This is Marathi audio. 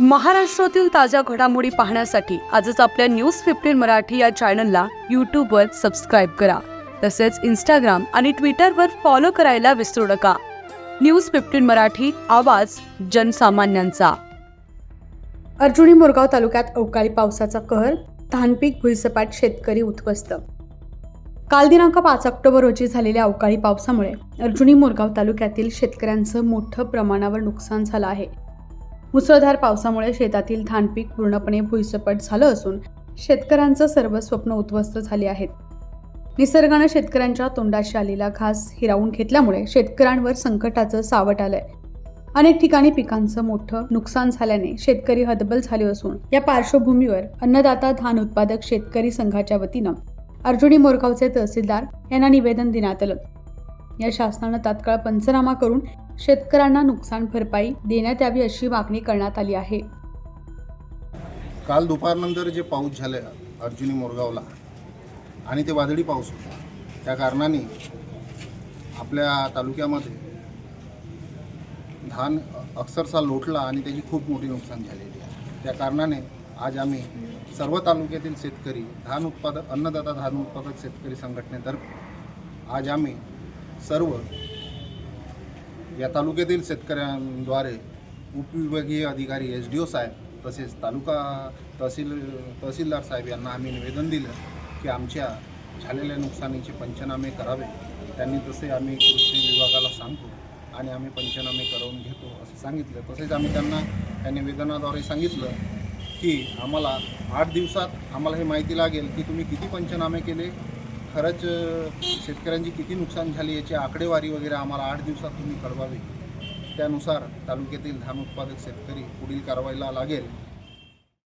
महाराष्ट्रातील ताज्या घडामोडी पाहण्यासाठी आजच आपल्या न्यूज फिफ्टीन मराठी या चॅनलला यूट्यूबवर सबस्क्राईब करा. तसेच इंस्टाग्राम आणि ट्विटरवर फॉलो करायला विसरू नका. न्यूज फिफ्टीन मराठी आवाज जनसामान्यांचा. अर्जुनी मोरगाव तालुक्यात अवकाळी पावसाचा कहर धानपीक भुईसपाट शेतकरी उद्ध्वस्त. काल दिनांक पाच ऑक्टोबर रोजी झालेल्या अवकाळी पावसामुळे अर्जुनी मोरगाव तालुक्यातील शेतकऱ्यांचं मोठं प्रमाणावर नुकसान झालं आहे. मुसळधार पावसामुळे शेतातील धानपीक पूर्णपणे भुईसपट झालं असून शेतकऱ्यांचं सर्व स्वप्न उद्ध्वस्त झाली आहेत. निसर्गानं शेतकऱ्यांच्या तोंडाशी आलेला घास हिरावून घेतल्यामुळे शेतकऱ्यांवर संकटाचं सावट आलंय. अनेक ठिकाणी पिकांचं मोठं नुकसान झाल्याने शेतकरी हतबल झाले असून या पार्श्वभूमीवर अन्नदाता धान उत्पादक शेतकरी संघाच्या वतीनं अर्जुनी मोरगावचे तहसीलदार यांना निवेदन देण्यात आलं. या शासनानं तात्काळ पंचनामा करून शेतकऱ्यांना नुकसान भरपाई देण्यात यावी अशी मागणी करण्यात आली आहे. काल दुपारनंतर जे पाऊस झाला अर्जुनी मोरगावला आणि ते वादळी पाऊस होता. त्या कारणाने आपल्या तालुक्यामध्ये धान अक्षरशः लोटला आणि त्याची खूप मोठी नुकसान झालेली आहे. त्या कारणाने आज आम्ही सर्व तालुक्यातील शेतकरी धान उत्पादक अन्नदाता धान उत्पादक शेतकरी संघटनेतर्फे आज आम्ही सर्व या तालुक्यातील शेतकऱ्यांद्वारे उपविभागीय अधिकारी एस डी ओ साहेब तसेच तालुका तहसील तहसीलदार साहेब यांना आम्ही निवेदन दिलं की आमच्या झालेल्या नुकसानीचे पंचनामे करावे. त्यांनी तसे आम्ही कृषी विभागाला सांगतो आणि आम्ही पंचनामे करून घेतो असं सांगितलं. तसेच आम्ही त्यांना त्या निवेदनाद्वारे सांगितलं की आम्हाला आठ दिवसात आम्हाला हे माहिती लागेल की तुम्ही किती पंचनामे केले खरंच शेतकऱ्यांची किती नुकसान झाली याची आकडेवारी वगैरे आम्हाला आठ दिवसात तुम्ही कळवावी. त्यानुसार तालुक्यातील धान उत्पादक शेतकरी पुढील कारवाईला लागेल.